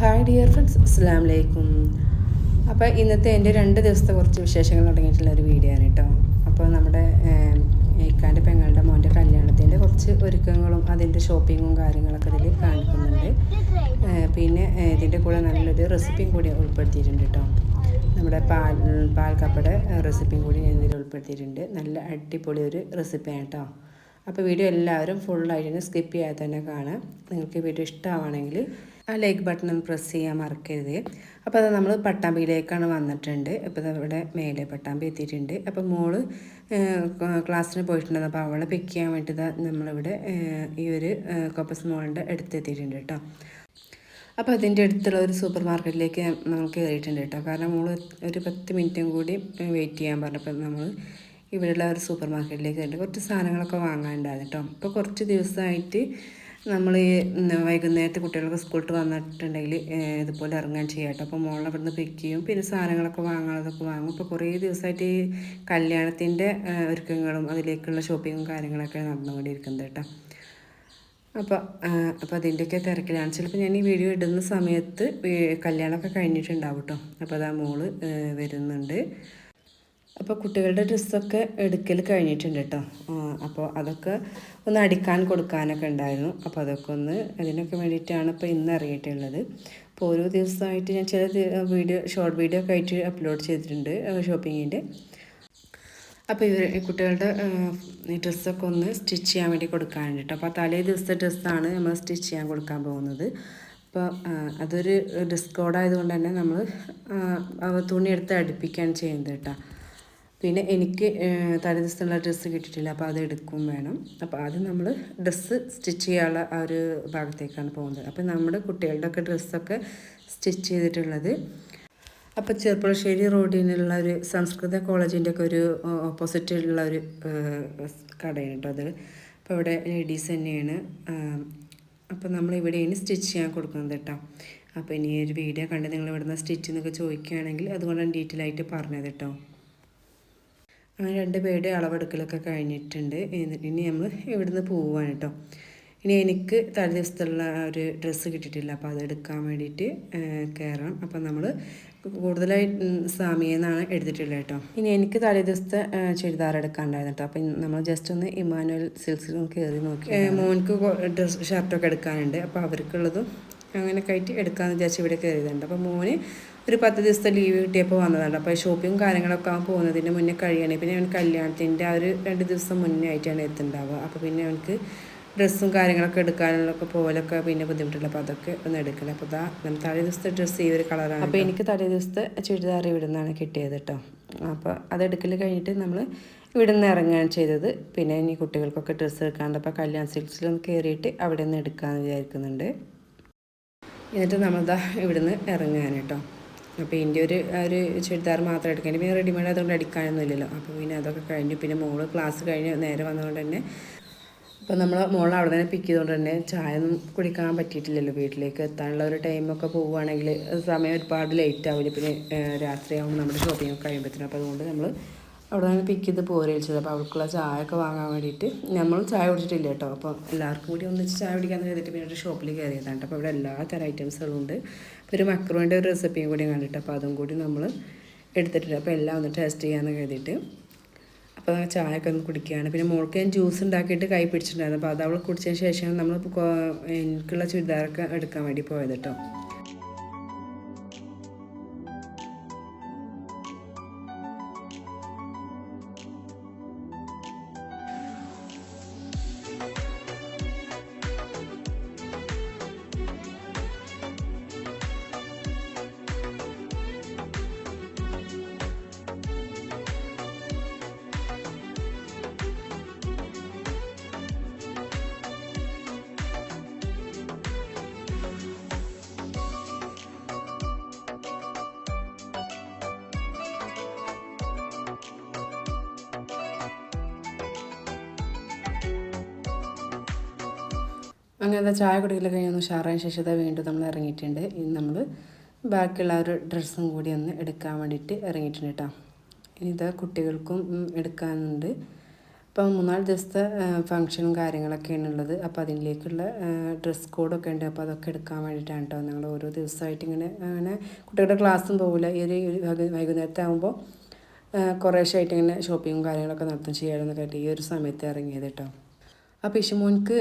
Hi dear friends അസ്സാം വലൈക്കും അപ്പോൾ ഇന്നത്തെ എന്റെ രണ്ട് ദിവസത്തെ കുറച്ച് വിശേഷങ്ങൾ തുടങ്ങിയിട്ടുള്ള ഒരു വീഡിയോ ആണ് കേട്ടോ അപ്പോൾ നമ്മുടെ ഇക്കാന്റെ പെങ്ങളുടെ മോന്റെ കല്യാണത്തിന്റെ കുറച്ച് ഒരുക്കങ്ങളും അതിന്റെ ഷോപ്പിങ്ങും കാര്യങ്ങളൊക്കെ ഇതിൽ കാണിക്കുന്നുണ്ട്. പിന്നെ ഇതിന്റെ കൂടെ നല്ലൊരു റെസിപ്പിയും കൂടി ഉൾപ്പെടുത്തിയിട്ടുണ്ട് കേട്ടോ നമ്മുടെ പാൽ പാൽക്കപ്പയുടെ റെസിപ്പിയും കൂടി ഞാൻ ഇതിൽ ഉൾപ്പെടുത്തിയിട്ടുണ്ട്. നല്ല അടിപൊളി ഒരു റെസിപ്പിയാണ് കേട്ടോ അപ്പോൾ വീഡിയോ എല്ലാവരും ഫുള്ളായിട്ട് സ്കിപ്പ് ചെയ്യാതെ തന്നെ കാണാം. നിങ്ങൾക്ക് വീഡിയോ ഇഷ്ടമാണെങ്കിൽ ആ ലൈക്ക് ബട്ടൺ ഒന്ന് പ്രസ് ചെയ്യാൻ മറക്കരുത്. അപ്പോൾ അത് നമ്മൾ പട്ടാമ്പിയിലേക്കാണ് വന്നിട്ടുണ്ട്. ഇപ്പോൾ ഇവിടെ മേലെ പട്ടാമ്പി എത്തിയിട്ടുണ്ട്. അപ്പോൾ മോൾ ക്ലാസ്സിന് പോയിട്ടുണ്ട്. അപ്പോൾ അവളെ പിക്ക് ചെയ്യാൻ വേണ്ടി ദാ നമ്മളിവിടെ ഈ ഒരു കൊപ്പസ് മോളിന്റെ അടുത്തെത്തിയിട്ടുണ്ട് കേട്ടോ. അപ്പോൾ അതിന്റെ അടുത്തുള്ള ഒരു സൂപ്പർ മാർക്കറ്റിലേക്ക് നമ്മൾ കയറിയിട്ടുണ്ട് കേട്ടോ. കാരണം നമ്മൾ ഒരു പത്ത് മിനിറ്റും കൂടി വെയിറ്റ് ചെയ്യാൻ പറഞ്ഞപ്പോൾ നമ്മൾ ഇവിടെയുള്ള ഒരു സൂപ്പർ മാർക്കറ്റിലേക്ക് കയറിയിട്ട് കുറച്ച് സാധനങ്ങളൊക്കെ വാങ്ങാനുണ്ടായിരുന്നു കേട്ടോ. ഇപ്പോൾ കുറച്ച് ദിവസമായിട്ട് നമ്മൾ വൈകുന്നേരത്തെ കുട്ടികൾക്ക് സ്കൂളിൽ വന്നിട്ടുണ്ടെങ്കിൽ ഇതുപോലെ ഇറങ്ങാൻ ചെയ്യാം കേട്ടോ. അപ്പോൾ മോളെ അവിടുന്ന് പിക്ക് ചെയ്യും. പിന്നെ സാധനങ്ങളൊക്കെ വാങ്ങാനതൊക്കെ വാങ്ങും. ഇപ്പോൾ കുറേ ദിവസമായിട്ട് ഈ കല്യാണത്തിന്റെ ഒരുക്കങ്ങളും അതിലേക്കുള്ള ഷോപ്പിങ്ങും കാര്യങ്ങളൊക്കെ നടന്നുകൊണ്ടിരിക്കുന്നത് കേട്ടോ. അപ്പോൾ അപ്പോൾ അതിന്റെയൊക്കെ തിരക്കിലാണ്. ചിലപ്പോൾ ഞാൻ ഈ വീഡിയോ ഇടുന്ന സമയത്ത് കല്യാണമൊക്കെ കഴിഞ്ഞിട്ടുണ്ടാവും കേട്ടോ. അപ്പോൾ അതാ മോൾ വരുന്നുണ്ട്. അപ്പോൾ കുട്ടികളുടെ ഡ്രസ്സൊക്കെ എടുക്കൽ കഴിഞ്ഞിട്ടുണ്ട് കേട്ടോ അപ്പോൾ അതൊക്കെ ഒന്ന് അടിക്കാൻ കൊടുക്കാനൊക്കെ ഉണ്ടായിരുന്നു. അപ്പോൾ അതൊക്കെ ഒന്ന് അതിനൊക്കെ വേണ്ടിയിട്ടാണ് ഇപ്പോൾ ഇന്ന് ഇറങ്ങിയിട്ടുള്ളത്. അപ്പോൾ ഓരോ ദിവസമായിട്ട് ഞാൻ ചില വീഡിയോ ഷോർട്ട് വീഡിയോ ഒക്കെ ആയിട്ട് അപ്ലോഡ് ചെയ്തിട്ടുണ്ട് ഷോപ്പിങ്ങിന്റെ. അപ്പോൾ ഇവർ കുട്ടികളുടെ ഡ്രസ്സൊക്കെ ഒന്ന് സ്റ്റിച്ച് ചെയ്യാൻ വേണ്ടി കൊടുക്കാനുണ്ട് കേട്ടോ അപ്പോൾ തലേ ദിവസത്തെ ഡ്രസ്സാണ് നമ്മൾ സ്റ്റിച്ച് ചെയ്യാൻ കൊടുക്കാൻ പോകുന്നത്. അപ്പോൾ അതൊരു ഡ്രസ് കോഡായതുകൊണ്ട് തന്നെ നമ്മൾ തുണി എടുത്ത് അടുപ്പിക്കുകയാണ് ചെയ്യുന്നത് കേട്ടോ പിന്നെ എനിക്ക് ഏഹ്, തലേ ദിവസത്തുള്ള ഡ്രസ്സ് കിട്ടിയിട്ടില്ല അപ്പോൾ അത് എടുക്കും വേണം. അപ്പോൾ ആദ്യം നമ്മൾ ഡ്രസ്സ് സ്റ്റിച്ച് ചെയ്യാനുള്ള ആ ഒരു ഭാഗത്തേക്കാണ് പോകുന്നത്. അപ്പോൾ നമ്മുടെ കുട്ടികളുടെ ഒക്കെ ഡ്രസ്സൊക്കെ സ്റ്റിച്ച് ചെയ്തിട്ടുള്ളത്. അപ്പോൾ ചെറുപ്പുളശ്ശേരി റോഡിനുള്ള ഒരു സംസ്കൃത കോളേജിന്റെ ഒക്കെ ഒരു ഓപ്പോസിറ്റുള്ള ഒരു കടയാണ് കേട്ടോ അത്. അപ്പോൾ ഇവിടെ ലേഡീസ് തന്നെയാണ്. അപ്പോൾ നമ്മൾ ഇവിടെയാണ് സ്റ്റിച്ച് ചെയ്യാൻ കൊടുക്കുന്നത് കേട്ടോ. അപ്പോൾ ഇനി ഒരു വീഡിയോ കണ്ട് നിങ്ങൾ ഇവിടുന്ന് സ്റ്റിച്ച് എന്നൊക്കെ ചോദിക്കുകയാണെങ്കിൽ അതുകൊണ്ടാണ് ഡീറ്റെയിൽ ആയിട്ട് പറഞ്ഞത് കേട്ടോ. അങ്ങനെ രണ്ട് പേരുടെ അളവെടുക്കലൊക്കെ കഴിഞ്ഞിട്ടുണ്ട്. ഇനി നമ്മൾ ഇവിടുന്ന് പോവാൻ കേട്ടോ ഇനി എനിക്ക് തലേ ദിവസത്തുള്ള ഒരു ഡ്രസ്സ് കിട്ടിയിട്ടില്ല. അപ്പോൾ അത് എടുക്കാൻ വേണ്ടിയിട്ട് കയറണം അപ്പം നമ്മൾ കൂടുതലായി സാമിയെന്നാണ് എടുത്തിട്ടുള്ളത് കേട്ടോ. ഇനി എനിക്ക് തലേ ദിവസത്തെ ചുരിദാർ എടുക്കാണ്ടായിരുന്നു കേട്ടോ അപ്പം നമ്മൾ ജസ്റ്റ് ഒന്ന് ഇമാനുവൽ സിൽക്സിൽ കയറി നോക്കി. മോൻക്ക് ഡ്രസ് ഷർട്ടൊക്കെ എടുക്കാനുണ്ട്. അപ്പോൾ അവർക്കുള്ളതും അങ്ങനെയൊക്കെ ആയിട്ട് എടുക്കാമെന്ന് വിചാരിച്ച് ഇവിടെ കയറിയതുണ്ട് അപ്പോൾ മോന് ഒരു പത്ത് ദിവസത്തെ ലീവ് കിട്ടിയപ്പോൾ വന്നതാണ്. അപ്പോൾ ഷോപ്പിങ്ങും കാര്യങ്ങളൊക്കെ അവൻ പോകുന്നതിന് മുന്നേ കഴിയണേ. പിന്നെ അവൻ കല്യാണത്തിന്റെ ആ ഒരു രണ്ട് ദിവസം മുന്നേ ആയിട്ടാണ് എത്തുണ്ടാവുക അപ്പോൾ പിന്നെ അവനക്ക് ഡ്രസ്സും കാര്യങ്ങളൊക്കെ എടുക്കാനുള്ളൊക്കെ പോലൊക്കെ പിന്നെ ബുദ്ധിമുട്ടില്ല അപ്പോൾ അതൊക്കെ ഒന്ന് എടുക്കണം. അപ്പോൾ ഇതാ നമ്മൾ തലേ ദിവസത്തെ ഡ്രസ്സ് ഈ ഒരു കളറാണ് അപ്പോൾ എനിക്ക് തലേ ദിവസത്തെ ചുരിദാർ ഇവിടെ നിന്നാണ് കിട്ടിയത് കേട്ടോ. അപ്പോൾ അതെടുക്കൽ കഴിഞ്ഞിട്ട് നമ്മൾ ഇവിടെ നിന്ന് ഇറങ്ങുകയാണ് ചെയ്തത്. പിന്നെ ഇനി കുട്ടികൾക്കൊക്കെ ഡ്രസ്സ് എടുക്കാണ്ട് അപ്പോൾ കല്യാൺ സിൽക്സിലൊന്ന് കയറിയിട്ട് അവിടെ നിന്ന് എടുക്കാമെന്ന് വിചാരിക്കുന്നുണ്ട്. എന്നിട്ട് നമ്മളിതാ ഇവിടുന്ന് ഇറങ്ങാൻ കേട്ടോ. അപ്പോൾ ഇതിന്റെ ഒരു ഒരു ചുരിദാർ മാത്രം എടുക്കാൻ. പിന്നെ റെഡിമെയ്ഡ് അതുകൊണ്ട് അടിക്കാനൊന്നും ഇല്ലല്ലോ അപ്പോൾ പിന്നെ അതൊക്കെ കഴിഞ്ഞു. പിന്നെ മോൾ ക്ലാസ് കഴിഞ്ഞ് നേരെ വന്നതുകൊണ്ട് തന്നെ അപ്പോൾ നമ്മൾ മോളെ അവിടെ തന്നെ പിക്ക് ചെയ്തുകൊണ്ട് തന്നെ ചായ ഒന്നും കുടിക്കാൻ പറ്റിയിട്ടില്ലല്ലോ വീട്ടിലേക്ക്. എത്താനുള്ള ഒരു ടൈമൊക്കെ പോവുകയാണെങ്കിൽ സമയം ഒരുപാട് ലേറ്റ് ആവില്ല. പിന്നെ രാത്രിയാകുമ്പോൾ നമ്മുടെ ഷോപ്പിംഗ് ഒക്കെ കഴിയുമ്പോഴത്തേനും അപ്പോൾ അതുകൊണ്ട് നമ്മൾ അവിടെ നിന്ന് പിക്ക് ചെയ്ത് പോരേച്ചത് അപ്പോൾ അവൾക്കുള്ള ചായ ഒക്കെ വാങ്ങാൻ വേണ്ടിയിട്ട് നമ്മൾ ചായ കുടിച്ചിട്ടില്ല കേട്ടോ. അപ്പോൾ എല്ലാവർക്കും കൂടി ഒന്നിച്ച് ചായ കുടിക്കാൻ കരുതിയിട്ട് പിന്നെ ഒരു ഷോപ്പിൽ കയറിയതാണ് അപ്പോൾ ഇവിടെ എല്ലാ തരം ഐറ്റംസുകളും ഉണ്ട്. ഒരു മക്രോന്റെ ഒരു റെസിപ്പിയും കൂടി കണ്ടിട്ട് അപ്പോൾ അതും കൂടി നമ്മൾ എടുത്തിട്ടുണ്ട്. അപ്പോൾ എല്ലാം ഒന്ന് ടേസ്റ്റ് ചെയ്യാമെന്ന് കരുതിയിട്ട്. അപ്പോൾ ചായ ഒക്കെ ഒന്ന് കുടിക്കുകയാണ്. പിന്നെ മോൾക്ക് ഞാൻ ജ്യൂസ് ഉണ്ടാക്കിയിട്ട് കൈ പിടിച്ചിട്ടുണ്ടായിരുന്നു. അപ്പോൾ അത് അവൾ കുടിച്ചതിന് ശേഷം നമ്മൾ എനിക്കുള്ള ചുരിദാറൊക്കെ എടുക്കാൻ വേണ്ടി പോയത് കേട്ടോ. അങ്ങനെ ചായ കുടിക്കൽ കഴിഞ്ഞൊന്ന് ഉഷാറായ ശേഷം ഇതാ വീണ്ടും നമ്മൾ ഇറങ്ങിയിട്ടുണ്ട്. ഇനി നമ്മൾ ബാക്കിയുള്ള ഒരു ഡ്രസ്സും കൂടി ഒന്ന് എടുക്കാൻ വേണ്ടിയിട്ട് ഇറങ്ങിയിട്ടുണ്ട് കേട്ടോ. ഇനി ഇതാ കുട്ടികൾക്കും എടുക്കാനുണ്ട്. അപ്പം മൂന്നാൽ ദിവസത്തെ ഫങ്ഷനും കാര്യങ്ങളൊക്കെയാണ് ഉള്ളത്. അപ്പോൾ അതിലേക്കുള്ള ഡ്രസ് കോഡൊക്കെ ഉണ്ട്. അപ്പോൾ അതൊക്കെ എടുക്കാൻ വേണ്ടിയിട്ടാണ് കേട്ടോ. ഞങ്ങൾ ഓരോ ദിവസമായിട്ട് ഇങ്ങനെ അങ്ങനെ കുട്ടികളുടെ ക്ലാസ്സും പോകില്ല ഈ ഒരു വൈകുന്നേരത്തെ ആകുമ്പോൾ കുറേശ്ശായിട്ട് ഇങ്ങനെ ഷോപ്പിങ്ങും കാര്യങ്ങളൊക്കെ നടത്തും ചെയ്യാമെന്നൊക്കെ ആയിട്ട് ഈ ഒരു സമയത്ത് ഇറങ്ങിയത് കേട്ടോ. അപ്പോൾ ഇഷുമോൻക്ക്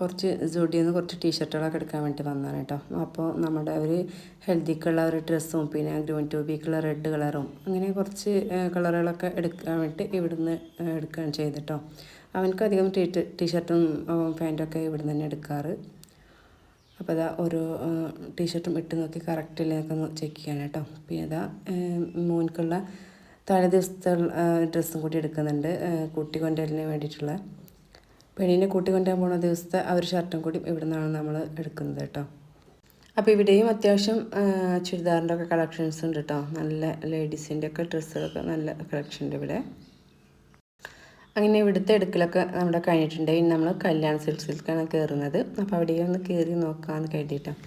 കുറച്ച് ജോഡിയിൽ നിന്ന് കുറച്ച് ടീഷർട്ടുകളൊക്കെ എടുക്കാൻ വേണ്ടി വന്നതാണ് കേട്ടോ. അപ്പോൾ നമ്മുടെ ഒരു ഹെൽത്തിക്കുള്ള ഒരു ഡ്രസ്സും പിന്നെ ഗ്രീൻ ടൂബിക്കുള്ള റെഡ് കളറും അങ്ങനെ കുറച്ച് കളറുകളൊക്കെ എടുക്കാൻ വേണ്ടി ഇവിടുന്ന് എടുക്കുകയാണ് ചെയ്തിട്ടോ അവനക്ക് അധികം ടീ ടീഷർട്ടും പാന്റൊക്കെ ഇവിടുന്ന് തന്നെ എടുക്കാറ്. അപ്പോൾ അതാ ഓരോ ടീഷർട്ടും ഇട്ട് നോക്കി കറക്റ്റിലേക്ക് ചെക്ക് ചെയ്യാനാണ് കേട്ടോ. പിന്നെ അതാ മോൻക്കുള്ള തലേ ദിവസത്തെ ഡ്രസ്സും കൂടി എടുക്കുന്നുണ്ട് കുട്ടി കൊണ്ടുവരലിന് വേണ്ടിയിട്ടുള്ള. പെണ്ണിനെ കൂട്ടിക്കൊണ്ടുപോകാൻ പോണ ദിവസത്തെ ആ ഒരു ഷർട്ടും കൂടി ഇവിടെ നിന്നാണ് നമ്മൾ എടുക്കുന്നത് കേട്ടോ. അപ്പോൾ ഇവിടെയും അത്യാവശ്യം ചുരിദാറിന്റെ ഒക്കെ കളക്ഷൻസ് ഉണ്ട് കേട്ടോ. നല്ല ലേഡീസിന്റെ ഒക്കെ ഡ്രസ്സുകളൊക്കെ നല്ല കളക്ഷൻ ഉണ്ട് ഇവിടെ. അങ്ങനെ ഇവിടുത്തെ എടുക്കലൊക്കെ നമ്മുടെ കഴിഞ്ഞിട്ടുണ്ട്. ഇനി നമ്മൾ കല്യാണ സിൽക്സിലേക്കാണ് കയറുന്നത്. അപ്പോൾ അവിടെയും ഒന്ന് കയറി നോക്കാമെന്ന് കരുതിയിട്ടാണ്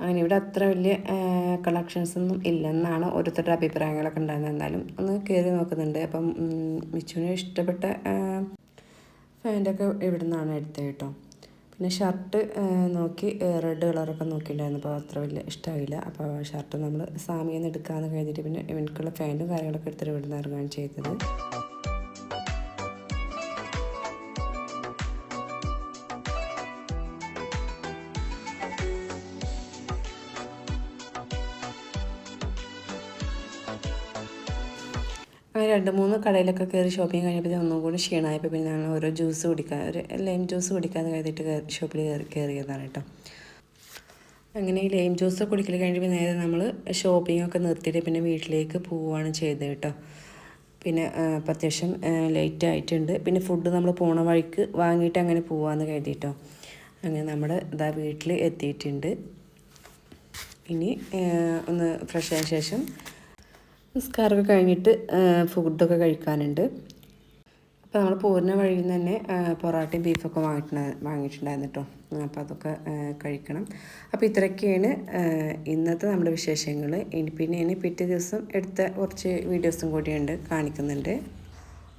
അങ്ങനെ ഇവിടെ അത്ര വലിയ കളക്ഷൻസ് ഒന്നും ഇല്ലെന്നാണ് ഓരോരുത്തരുടെ അഭിപ്രായങ്ങളൊക്കെ ഉണ്ടായിരുന്നത്. എന്നാലും ഒന്ന് കയറി നോക്കുന്നുണ്ട്. അപ്പം മിച്ചുവിന് ഇഷ്ടപ്പെട്ട പാന്റൊക്കെ ഇവിടെ നിന്നാണ് എടുത്തത് കേട്ടോ. പിന്നെ ഷർട്ട് നോക്കി റെഡ് കളറൊക്കെ നോക്കിയിട്ടുണ്ടായിരുന്നു. അപ്പോൾ അത്ര വലിയ ഇഷ്ടമായില്ല അപ്പോൾ ഷർട്ട് നമ്മൾ സാമിയിൽ നിന്ന് എടുക്കാമെന്ന് കഴിഞ്ഞിട്ട് പിന്നെ ഇവനക്കുള്ള പാന്റും കാര്യങ്ങളൊക്കെ എടുത്തിട്ട് ഇവിടെ നിന്ന് ഇറങ്ങുകയാണ് ചെയ്തത്. രണ്ട് മൂന്ന് കടയിലൊക്കെ കയറി ഷോപ്പിംഗ് കഴിഞ്ഞപ്പോൾ ഒന്നും കൂടി ക്ഷീണമായപ്പോൾ പിന്നെ ഞങ്ങൾ ഓരോ ജ്യൂസ് കുടിക്കാൻ ഒരു ലൈം ജ്യൂസ് കുടിക്കാന്ന് കരുതിയിട്ട് ഷോപ്പിൽ കയറി കയറിയതാണ് കേട്ടോ. അങ്ങനെ ഈ ലൈം ജ്യൂസ് കുടിക്കൽ കഴിഞ്ഞപ്പോൾ നേരെ നമ്മൾ ഷോപ്പിംഗ് ഒക്കെ നിർത്തിയിട്ട് പിന്നെ വീട്ടിലേക്ക് പോവുകയാണ് ചെയ്തത് കേട്ടോ. പിന്നെ അത്യാവശ്യം ലേറ്റ് ആയിട്ടുണ്ട്. പിന്നെ ഫുഡ് നമ്മൾ പോണ വഴിക്ക് വാങ്ങിയിട്ട് അങ്ങനെ പോവാമെന്ന് കരുതിയിട്ടോ അങ്ങനെ നമ്മുടെ ഇതാ വീട്ടിൽ എത്തിയിട്ടുണ്ട്. ഇനി ഒന്ന് ഫ്രഷ് ആയ ശേഷം നിസ്കാരമൊക്കെ കഴിഞ്ഞിട്ട് ഫുഡൊക്കെ കഴിക്കാനുണ്ട്. അപ്പോൾ നമ്മൾ പോരുന്ന വഴിയിൽ നിന്ന് തന്നെ പൊറാട്ടയും ബീഫൊക്കെ വാങ്ങിട്ട് വാങ്ങിയിട്ടുണ്ടായിരുന്നു കേട്ടോ അപ്പോൾ അതൊക്കെ കഴിക്കണം. അപ്പോൾ ഇത്രയൊക്കെയാണ് ഇന്നത്തെ നമ്മുടെ വിശേഷങ്ങൾ ഇനി പിന്നെ ഇനി പിറ്റേ ദിവസം എടുത്ത കുറച്ച് വീഡിയോസും കൂടിയുണ്ട് കാണിക്കുന്നുണ്ട്.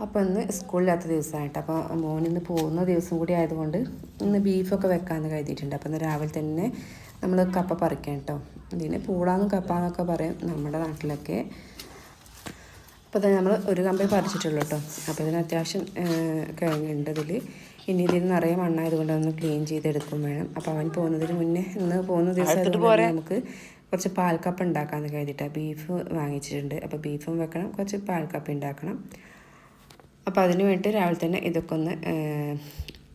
അപ്പോൾ ഇന്ന് സ്കൂളില്ലാത്ത ദിവസമായിട്ട്. അപ്പോൾ മോൻ ഇന്ന് പോകുന്ന ദിവസം കൂടി ആയതുകൊണ്ട് ഇന്ന് ബീഫൊക്കെ വെക്കാമെന്ന് കരുതിയിട്ടുണ്ട്. അപ്പോൾ ഇന്ന് രാവിലെ തന്നെ നമ്മൾ കപ്പ പറിക്കാം കേട്ടോ ഇതിന് പൂളാന്നും കപ്പാന്നൊക്കെ പറയും നമ്മുടെ നാട്ടിലൊക്കെ. അപ്പോൾ നമ്മൾ ഒരു കമ്പേ പറിച്ചിട്ടുള്ളൂ കേട്ടോ. അപ്പോൾ ഇതിന് അത്യാവശ്യം ഇതിൽ ഇനി ഇതിൽ നിറയെ മണ്ണായതുകൊണ്ട് ഒന്ന് ക്ലീൻ ചെയ്തെടുക്കും വേണം. അപ്പോൾ അവൻ പോകുന്നതിന് മുന്നേ ഇന്ന് പോകുന്ന ദിവസം നമുക്ക് കുറച്ച് പാൽക്കപ്പ് ഉണ്ടാക്കാമെന്ന് കഴിഞ്ഞിട്ടാണ് ബീഫ് വാങ്ങിച്ചിട്ടുണ്ട്. അപ്പോൾ ബീഫും വെക്കണം. കുറച്ച് പാൽക്കപ്പ് ഉണ്ടാക്കണം. അപ്പോൾ അതിന് വേണ്ടി രാവിലെ തന്നെ ഇതൊക്കെ ഒന്ന്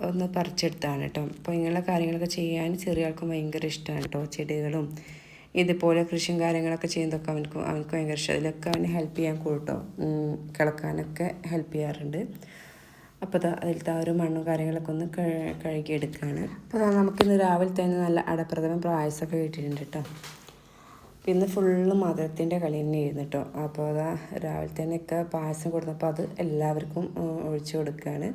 ഒന്ന് പറിച്ചെടുത്താണ് കേട്ടോ. അപ്പോൾ ഇങ്ങനെയുള്ള കാര്യങ്ങളൊക്കെ ചെയ്യാൻ ചെറിയ ആൾക്കും ഭയങ്കര ഇഷ്ടമാണ് കേട്ടോ. ചെടികളും ഇതുപോലെ കൃഷിയും കാര്യങ്ങളൊക്കെ ചെയ്യുന്നതൊക്കെ അവനക്ക് അവനക്ക് ഭയങ്കര ഇഷ്ടം. അതിലൊക്കെ അവന് ഹെൽപ്പ് ചെയ്യാൻ കൂട്ടോ കിളക്കാനൊക്കെ ഹെൽപ്പ് ചെയ്യാറുണ്ട്. അപ്പോൾ അതാ അതിലത്തെ ആ ഒരു മണ്ണും കാര്യങ്ങളൊക്കെ ഒന്ന് കഴുകിയെടുക്കുകയാണ് അപ്പോൾ നമുക്കിന്ന് രാവിലെ തന്നെ നല്ല അടപ്രഥമൻ പ്രായസമൊക്കെ കിട്ടിയിട്ടുണ്ട് കേട്ടോ പിന്നെ ഫുള്ള് മധുരത്തിന്റെ കളി തന്നെയായിരുന്നു കേട്ടോ അപ്പോൾ അതാ രാവിലെ തന്നെയൊക്കെ പായസം കൊടുത്തപ്പോൾ അത് എല്ലാവർക്കും ഒഴിച്ചു കൊടുക്കുകയാണ്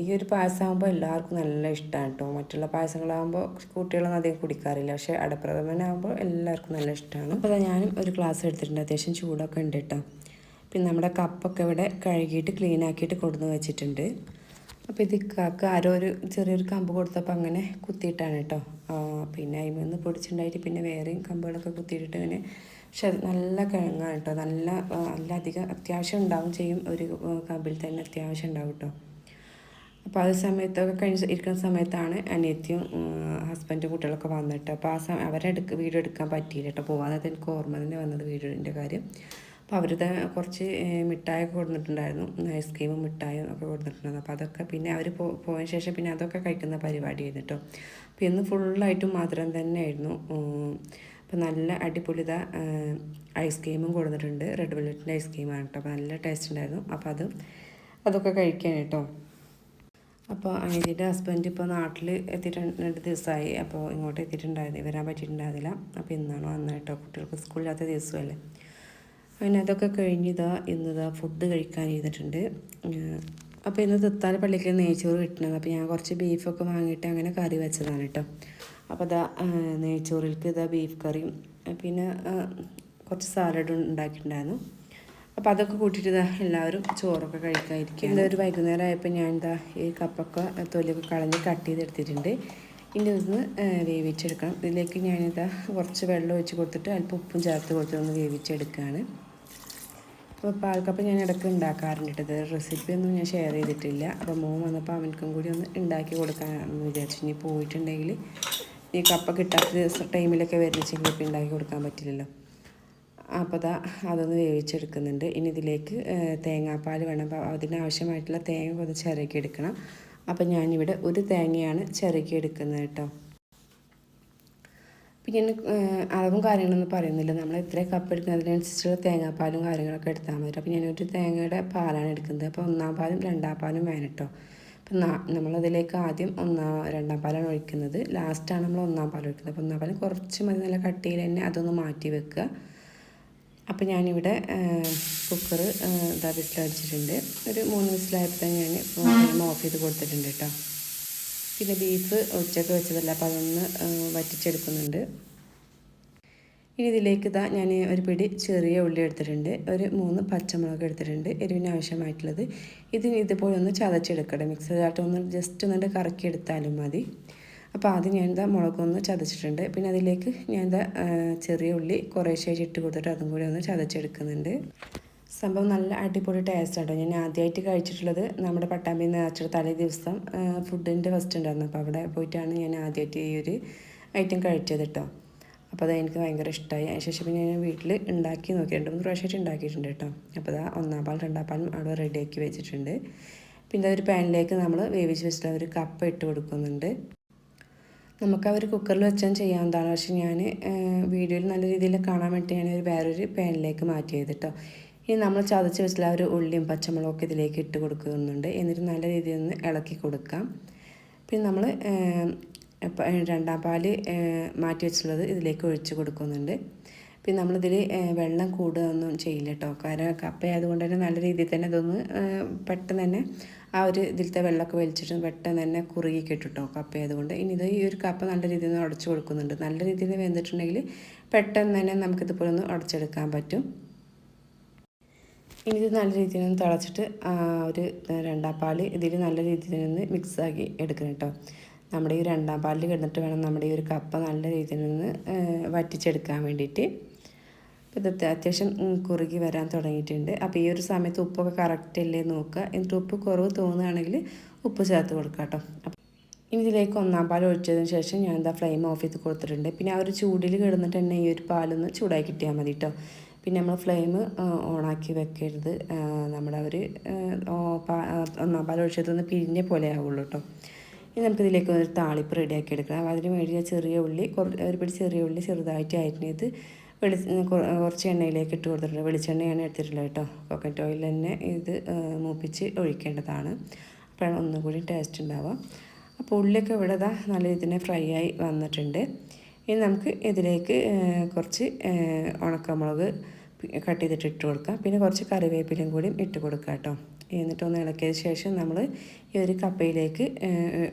ഈ ഒരു പായസമാകുമ്പോൾ എല്ലാവർക്കും നല്ല ഇഷ്ടമാണ് കേട്ടോ മറ്റുള്ള പായസങ്ങളാകുമ്പോൾ കുട്ടികളൊന്നും അധികം കുടിക്കാറില്ല. പക്ഷേ അടപ്രഥമനാകുമ്പോൾ എല്ലാവർക്കും നല്ല ഇഷ്ടമാണ് അപ്പോൾ ഞാനും ഒരു ക്ലാസ് എടുത്തിട്ടുണ്ട്. അത്യാവശ്യം ചൂടൊക്കെ ഉണ്ട് കേട്ടോ പിന്നെ നമ്മുടെ കപ്പൊക്കെ ഇവിടെ കഴുകിയിട്ട് ക്ലീൻ ആക്കിയിട്ട് കൊടുന്ന് വെച്ചിട്ടുണ്ട്. അപ്പോൾ ഇത് കാക്ക ആരോ ഒരു ചെറിയൊരു കമ്പ് കൊടുത്തപ്പോൾ അങ്ങനെ കുത്തിയിട്ടാണ് കേട്ടോ. പിന്നെ അതിമൊന്ന് പൊടിച്ചിട്ടുണ്ടായിട്ട് പിന്നെ വേറെയും കമ്പുകളൊക്കെ കുത്തിയിട്ടിട്ട് ഇങ്ങനെ പക്ഷെ നല്ല കിഴങ്ങാണ് കേട്ടോ. നല്ല നല്ല അധികം അത്യാവശ്യം ഉണ്ടാവും ചെയ്യും. ഒരു കമ്പിൽ തന്നെ അത്യാവശ്യം ഉണ്ടാവും കേട്ടോ. അപ്പോൾ അത് സമയത്തൊക്കെ കഴിഞ്ഞ് ഇരിക്കുന്ന സമയത്താണ് അനിയത്തിയും ഹസ്ബൻഡും കുട്ടികളൊക്കെ വന്നിട്ട് അപ്പോൾ ആ സമയം അവരെടുക്ക് വീഡിയോ എടുക്കാൻ പറ്റിയില്ല കേട്ടോ. പോകാൻ എനിക്ക് ഓർമ്മ തന്നെ വന്നത് വീഡിയോന്റെ കാര്യം. അപ്പോൾ അവരുടെ കുറച്ച് മിഠായൊക്കെ കൊടുത്തിട്ടുണ്ടായിരുന്നു. ഐസ്ക്രീമും മിഠായും ഒക്കെ കൊടുത്തിട്ടുണ്ടായിരുന്നു. അപ്പോൾ അതൊക്കെ പിന്നെ അവർ പോയ ശേഷം പിന്നെ അതൊക്കെ കഴിക്കുന്ന പരിപാടിയായിരുന്നു കേട്ടോ. അപ്പോൾ ഇന്ന് ഫുള്ളായിട്ടും മധുരം തന്നെയായിരുന്നു. അപ്പോൾ നല്ല അടിപൊളിത ഐസ്ക്രീമും കൊടുത്തിട്ടുണ്ട്. റെഡ് വെല്ലറ്റിന്റെ ഐസ്ക്രീമാണ് കേട്ടോ. അപ്പോൾ നല്ല ടേസ്റ്റ് ഉണ്ടായിരുന്നു. അപ്പോൾ അത് അതൊക്കെ കഴിക്കാൻ കേട്ടോ. അപ്പോൾ അനിയത്തിന്റെ ഹസ്ബൻഡ് ഇപ്പോൾ നാട്ടിൽ എത്തിയിട്ട് രണ്ട് ദിവസമായി അപ്പോൾ ഇങ്ങോട്ട് എത്തിയിട്ടുണ്ടായിരുന്നു വരാൻ പറ്റിയിട്ടുണ്ടായിരുന്നില്ല. അപ്പോൾ ഇന്നാണ് വന്നത് കേട്ടോ കുട്ടികൾക്ക് സ്കൂളില്ലാത്ത ദിവസമല്ലേ. അങ്ങനെ അതൊക്കെ കഴിഞ്ഞിതാ ഇന്നിതാ ഫുഡ് കഴിക്കാൻ ഇരുന്നിട്ടുണ്ട്. അപ്പോൾ ഇന്ന് തൃത്താല പള്ളിക്ക് നെയ്ച്ചോറ് കിട്ടണത് അപ്പോൾ ഞാൻ കുറച്ച് ബീഫൊക്കെ വാങ്ങിയിട്ട് അങ്ങനെ കറി വെച്ചതാണ് കേട്ടോ അപ്പോൾ അതാ നെയ്ച്ചോറിലേക്ക് ഇതാ ബീഫ് കറിയും. പിന്നെ കുറച്ച് സാലഡും ഉണ്ടാക്കിയിട്ടുണ്ടായിരുന്നു. അപ്പോൾ അതൊക്കെ കൂട്ടിയിട്ട് ഇതാ എല്ലാവരും ചോറൊക്കെ കഴിക്കാതിരിക്കുക ഇന്ന് ഒരു വൈകുന്നേരം ആയപ്പോൾ ഞാൻ എന്താ ഈ കപ്പൊക്കെ തൊലിയൊക്കെ കളഞ്ഞ് കട്ട് ചെയ്തെടുത്തിട്ടുണ്ട്. ഇനി ഒന്ന് വേവിച്ചെടുക്കണം. ഇതിലേക്ക് ഞാനിതാ കുറച്ച് വെള്ളം ഒഴിച്ച് കൊടുത്തിട്ട് അല്പം ഉപ്പും ചേർത്ത് കൊടുത്തിട്ടൊന്ന് വേവിച്ചെടുക്കുകയാണ് അപ്പോൾ പാൽക്കപ്പം ഞാൻ ഇടയ്ക്ക് ഉണ്ടാക്കാറുണ്ട് ഇത് റെസിപ്പി ഒന്നും ഞാൻ ഷെയർ ചെയ്തിട്ടില്ല. അപ്പോൾ മോൻ വന്നപ്പോൾ അവനക്കും കൂടി ഒന്ന് ഉണ്ടാക്കി കൊടുക്കാമെന്ന് വിചാരിച്ചു. ഇനി പോയിട്ടുണ്ടെങ്കിൽ ഈ കപ്പ കിട്ടാത്ത ദിവസം ടൈമിലൊക്കെ വരുന്നെങ്കിൽ ഇപ്പം ഉണ്ടാക്കി കൊടുക്കാൻ പറ്റില്ലല്ലോ. അപ്പോൾ അതാ അതൊന്ന് വേവിച്ചെടുക്കുന്നുണ്ട്. ഇനി ഇതിലേക്ക് തേങ്ങാപ്പാൽ വേണം. അപ്പോൾ അതിനാവശ്യമായിട്ടുള്ള തേങ്ങ കൊതി ചിരക്കി എടുക്കണം അപ്പോൾ ഞാനിവിടെ ഒരു തേങ്ങയാണ് ചിരക്കി എടുക്കുന്നത് കേട്ടോ പിന്നെ അളവും കാര്യങ്ങളൊന്നും പറയുന്നില്ല. നമ്മൾ എത്ര കപ്പ് എടുക്കുന്നതിനനുസരിച്ചുള്ള തേങ്ങാപ്പാലും കാര്യങ്ങളൊക്കെ എടുത്താൽ മതി അപ്പോൾ ഞാനൊരു തേങ്ങയുടെ പാലാണ് എടുക്കുന്നത്. അപ്പോൾ ഒന്നാം പാലും രണ്ടാം പാലും വേണം കേട്ടോ. അപ്പം നമ്മളതിലേക്ക് ആദ്യം ഒന്നാം രണ്ടാം പാലാണ് ഒഴിക്കുന്നത്. ലാസ്റ്റാണ് നമ്മൾ ഒന്നാം പാൽ ഒഴിക്കുന്നത്. അപ്പോൾ ഒന്നാം പാൽ കുറച്ച് മതി. നല്ല കട്ടിയിൽ തന്നെ അതൊന്ന് മാറ്റി വെക്കുക. അപ്പോൾ ഞാനിവിടെ കുക്കർ ഇതാ വിസിലടിച്ചിട്ടുണ്ട്. ഒരു മൂന്ന് വിസിലായപ്പോൾ ഞാൻ ഓഫ് ചെയ്ത് കൊടുത്തിട്ടുണ്ട് കേട്ടോ. പിന്നെ ബീഫ് ഉച്ചയ്ക്ക് വെച്ചതല്ല അപ്പോൾ അതൊന്ന് വറ്റിച്ചെടുക്കുന്നുണ്ട്. ഇനി ഇതിലേക്ക് ഇതാ ഞാൻ ഒരു പിടി ചെറിയ ഉള്ളി എടുത്തിട്ടുണ്ട്. ഒരു മൂന്ന് പച്ചമുളക് എടുത്തിട്ടുണ്ട്. എരിവിന് ആവശ്യമായിട്ടുള്ളത് ഇതിന് ഇതുപോലെ ഒന്ന് ചതച്ചെടുക്കണം മിക്സറിലായിട്ട് ഒന്ന് ജസ്റ്റ് ഒന്നിട്ട് കറക്കി എടുത്താലും മതി. അപ്പോൾ ആദ്യം ഞാൻ എന്താ മുളകൊന്ന് ചതച്ചിട്ടുണ്ട്. പിന്നെ അതിലേക്ക് ഞാൻ എന്താ ചെറിയ ഉള്ളി കുറേശ്ശേ ഇട്ട് കൊടുത്തിട്ട് അതും കൂടി ഒന്ന് ചതച്ചെടുക്കുന്നുണ്ട്. സംഭവം നല്ല അടിപൊളി ടേസ്റ്റ് ആട്ടോ. ഞാൻ ആദ്യമായിട്ട് കഴിച്ചിട്ടുള്ളത് നമ്മുടെ പട്ടാമ്പി നേർച്ചയുടെ തലേ ദിവസം ഫുഡിന്റെ ഫസ്റ്റ് ഉണ്ടായിരുന്നു. അപ്പോൾ അവിടെ പോയിട്ടാണ് ഞാൻ ആദ്യമായിട്ട് ഈ ഒരു ഐറ്റം കഴിച്ചത് കേട്ടോ അപ്പോൾ അത് എനിക്ക് ഭയങ്കര ഇഷ്ടമായി അതിനുശേഷം പിന്നെ ഞാൻ വീട്ടിൽ ഉണ്ടാക്കി നോക്കി. രണ്ട് മൂന്ന് പ്രാവശ്യമായിട്ട് ഉണ്ടാക്കിയിട്ടുണ്ട് കേട്ടോ അപ്പോൾ അതാ ഒന്നാം പാൽ രണ്ടാം പാലും അവിടെ റെഡിയാക്കി വെച്ചിട്ടുണ്ട്. പിന്നെ ഒരു പാനിലേക്ക് നമ്മൾ വേവിച്ച് വെച്ചിട്ട് ഒരു കപ്പ് ഇട്ട് കൊടുക്കുന്നുണ്ട്. നമുക്ക് അവർ കുക്കറിൽ വെച്ചാൽ ചെയ്യാവുന്നതാണ്. പക്ഷേ ഞാൻ വീഡിയോയിൽ നല്ല രീതിയിൽ കാണാൻ വേണ്ടി ഞാൻ ഒരു വേറൊരു പാനിലേക്ക് മാറ്റിയത് കേട്ടോ ഇനി നമ്മൾ ചതച്ച് വെച്ചാൽ ഒരു ഉള്ളിയും പച്ചമുളകും ഒക്കെ ഇതിലേക്ക് ഇട്ട് കൊടുക്കുന്നുണ്ട്. എന്നിട്ട് നല്ല രീതിയിൽ ഒന്ന് ഇളക്കി കൊടുക്കാം. പിന്നെ നമ്മൾ രണ്ടാം പാൽ മാറ്റി വെച്ചിട്ടുള്ളത് ഇതിലേക്ക് ഒഴിച്ച് കൊടുക്കുന്നുണ്ട്. പിന്നെ നമ്മളിതിൽ വെള്ളം കൂടുകയൊന്നും ചെയ്യില്ല കേട്ടോ കാരണം കപ്പ ആയതുകൊണ്ട് തന്നെ നല്ല രീതിയിൽ തന്നെ ഇതൊന്ന് പെട്ടെന്ന് തന്നെ ആ ഒരു ഇതിലത്തെ വെള്ളമൊക്കെ വലിച്ചിട്ട് പെട്ടെന്ന് തന്നെ കുറുകി കിട്ടും കപ്പ ആയതുകൊണ്ട് ഇനി ഇത് ഈ ഒരു കപ്പ നല്ല രീതിയിൽ നിന്ന് ഉടച്ചു കൊടുക്കുന്നുണ്ട്. നല്ല രീതിയിൽ വെന്തിട്ടുണ്ടെങ്കിൽ പെട്ടെന്ന് തന്നെ നമുക്കിതുപോലെ ഒന്ന് ഉടച്ചെടുക്കാൻ പറ്റും. ഇനി ഇത് നല്ല രീതിയിൽ നിന്ന് തിളച്ചിട്ട് ആ ഒരു രണ്ടാം പാൽ ഇതിൽ നല്ല രീതിയിൽ നിന്ന് മിക്സാക്കി എടുക്കണം കേട്ടോ നമ്മുടെ ഈ രണ്ടാം പാലിൽ കിടന്നിട്ട് വേണം നമ്മുടെ ഈ ഒരു കപ്പ നല്ല രീതിയിൽ നിന്ന് വറ്റിച്ചെടുക്കാൻ വേണ്ടിയിട്ട്. ഇത് അത്യാവശ്യം കുറുകി വരാൻ തുടങ്ങിയിട്ടുണ്ട്. അപ്പോൾ ഈ ഒരു സമയത്ത് ഉപ്പൊക്കെ കറക്റ്റ് അല്ലേ നോക്കുക. എന്നിട്ട് ഉപ്പ് കുറവ് തോന്നുകയാണെങ്കിൽ ഉപ്പ് ചേർത്ത് കൊടുക്കുക കേട്ടോ. ഇനി ഇതിലേക്ക് ഒന്നാം പാൽ ഒഴിച്ചതിന് ശേഷം ഞാൻ എന്താ ഫ്ലെയിം ഓഫ് ചെയ്ത് കൊടുത്തിട്ടുണ്ട്. പിന്നെ ആ ഒരു ചൂടിൽ കിടന്നിട്ട് തന്നെ ഈ ഒരു പാലൊന്ന് ചൂടാക്കി കിട്ടിയാൽ മതി കേട്ടോ. പിന്നെ നമ്മൾ ഫ്ലെയിം ഓണാക്കി വെക്കരുത്. നമ്മുടെ ഒരു ഒന്നാം പാൽ ഒഴിച്ചതൊന്ന് പിരിഞ്ഞ പോലെ ആവുള്ളൂ കേട്ടോ. ഇനി നമുക്കിതിലേക്ക് ഒരു താളിപ്പ് റെഡിയാക്കി എടുക്കാം അതിന് വേണ്ടി ചെറിയ ഉള്ളി ഒരു പിടി ചെറിയ ഉള്ളി ചെറുതായിട്ട് അരിഞ്ഞത് വെളി കുറച്ച് എണ്ണയിലേക്ക് ഇട്ട് കൊടുത്തിട്ടുണ്ട്. വെളിച്ചെണ്ണയാണ് എടുത്തിട്ടുള്ളത് കേട്ടോ. കോക്കറ്റ് ഓയിൽ തന്നെ ഇത് മൂപ്പിച്ച് ഒഴിക്കേണ്ടതാണ്. അപ്പോഴാണ് ഒന്നുകൂടി ടേസ്റ്റ് ഉണ്ടാവുക. അപ്പോൾ ഉള്ളിയൊക്കെ ഇവിടെ ഇതാ നല്ല രീതിയിൽ ഫ്രൈ ആയി വന്നിട്ടുണ്ട്. ഇനി നമുക്ക് ഇതിലേക്ക് കുറച്ച് ഉണക്കമുളക് കട്ട് ചെയ്തിട്ട് ഇട്ട് കൊടുക്കുക പിന്നെ കുറച്ച് കറിവേപ്പിലയും കൂടിയും ഇട്ട് കൊടുക്കുക കേട്ടോ. എന്നിട്ടൊന്ന് ഇളക്കിയതിന് ശേഷം നമ്മൾ ഈ ഒരു കപ്പയിലേക്ക്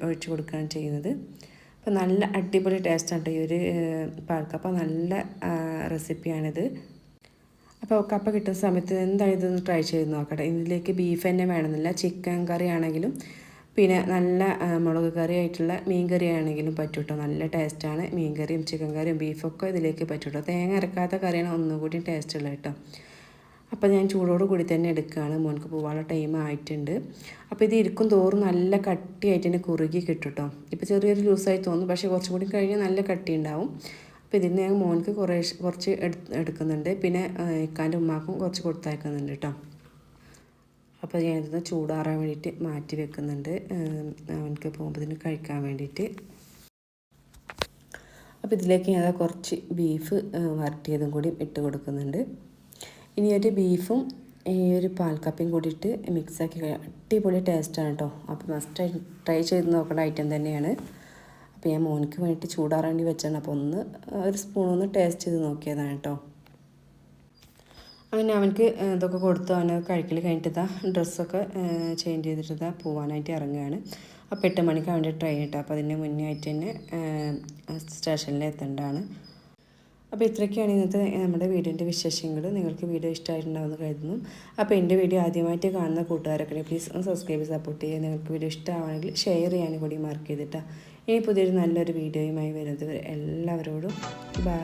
ഒഴിച്ചു കൊടുക്കുകയാണ് ചെയ്യുന്നത്. അപ്പോൾ നല്ല അടിപൊളി ടേസ്റ്റാണ് കേട്ടോ ഈ ഒരു പാൽക്കപ്പ. നല്ല റെസിപ്പിയാണിത്. അപ്പോൾ കപ്പ കിട്ടുന്ന സമയത്ത് എന്തായാലും ഇതൊന്ന് ട്രൈ ചെയ്ത് നോക്കട്ടെ. ഇതിലേക്ക് ബീഫ് തന്നെ വേണമെന്നില്ല. ചിക്കൻ കറി ആണെങ്കിലും പിന്നെ നല്ല മുളക് കറി ആയിട്ടുള്ള മീൻ കറി ആണെങ്കിലും പറ്റൂട്ടോ. നല്ല ടേസ്റ്റാണ്. മീൻ കറിയും ചിക്കൻ കറിയും ബീഫൊക്കെ ഇതിലേക്ക് പറ്റൂട്ടോ. തേങ്ങ അരക്കാത്ത കറിയാണ് ഒന്നുകൂടി ടേസ്റ്റ് ഉള്ളത് കേട്ടോ അപ്പോൾ ഞാൻ ചൂടോട് കൂടി തന്നെ എടുക്കുകയാണ്. മോനക്ക് പോകാനുള്ള ടൈം ആയിട്ടുണ്ട്. അപ്പോൾ ഇത് ഇരിക്കും തോറും നല്ല കട്ടിയായിട്ട് തന്നെ കുറുകി കിട്ടും കേട്ടോ. ഇപ്പോൾ ചെറിയൊരു ലൂസായി തോന്നും. പക്ഷേ കുറച്ചും കൂടി കഴിഞ്ഞാൽ നല്ല കട്ടി ഉണ്ടാവും. അപ്പോൾ ഇതിന് ഞാൻ മോനക്ക് കുറേ കുറച്ച് എടുക്കുന്നുണ്ട്. പിന്നെ ഇക്കാന്റെ ഉമ്മാക്കും കുറച്ച് കൊടുത്തയക്കുന്നുണ്ട് കേട്ടോ. അപ്പോൾ ഞാനിത് ചൂടാറാൻ വേണ്ടിയിട്ട് മാറ്റി വെക്കുന്നുണ്ട്. അവനക്ക് പോകുമ്പോൾ കഴിക്കാൻ വേണ്ടിയിട്ട്. അപ്പോൾ ഇതിലേക്ക് ഞാൻ കുറച്ച് ബീഫ് വരട്ടിയതും കൂടി ഇട്ട് കൊടുക്കുന്നുണ്ട്. ഇനി ഒരു ബീഫും ഈ ഒരു പാൽക്കപ്പയും കൂടിയിട്ട് മിക്സാക്കി അടിപൊളി ടേസ്റ്റാണ് കേട്ടോ അപ്പോൾ മസ്റ്റ് ട്രൈ ചെയ്ത് നോക്കേണ്ട ഐറ്റം തന്നെയാണ്. അപ്പോൾ ഞാൻ മോനിക്ക് വേണ്ടിയിട്ട് ചൂടാറാണ്ടി വെച്ചാണ്. അപ്പോൾ ഒന്ന് ഒരു സ്പൂൺ ഒന്ന് ടേസ്റ്റ് ചെയ്ത് നോക്കിയതാണ് കേട്ടോ അങ്ങനെ അവനക്ക് ഇതൊക്കെ കൊടുത്തു അവന് കഴിക്കൽ കഴിഞ്ഞിട്ട് ഇതാ ഡ്രസ്സൊക്കെ ചേഞ്ച് ചെയ്തിട്ട് പോകാനായിട്ട് ഇറങ്ങുകയാണ്. അപ്പോൾ എട്ട് മണിക്ക് അവന്റെ ട്രെയിൻ ഇട്ടാൽ അപ്പോൾ അതിന്റെ മുന്നേ ആയിട്ട് തന്നെ സ്റ്റേഷനിൽ എത്തേണ്ടതാണ്. അപ്പോൾ ഇത്രയൊക്കെയാണ് ഇന്നത്തെ നമ്മുടെ വീഡിയോന്റെ വിശേഷങ്ങൾ. നിങ്ങൾക്ക് വീഡിയോ ഇഷ്ടമായിട്ടുണ്ടാവുമെന്ന് കരുതുന്നു. അപ്പോൾ എന്റെ വീഡിയോ ആദ്യമായിട്ട് കാണുന്ന കൂട്ടുകാരൊക്കെ പ്ലീസ് ഒന്ന് സബ്സ്ക്രൈബ് സപ്പോർട്ട് ചെയ്യുക. നിങ്ങൾക്ക് വീഡിയോ ഇഷ്ടമാണെങ്കിൽ ഷെയർ ചെയ്യാനും കൂടി മാർക്ക് ചെയ്തിട്ടാണ്. ഇനി പുതിയൊരു നല്ലൊരു വീഡിയോയുമായി വരുന്നത് വരെ എല്ലാവരോടും ബൈ.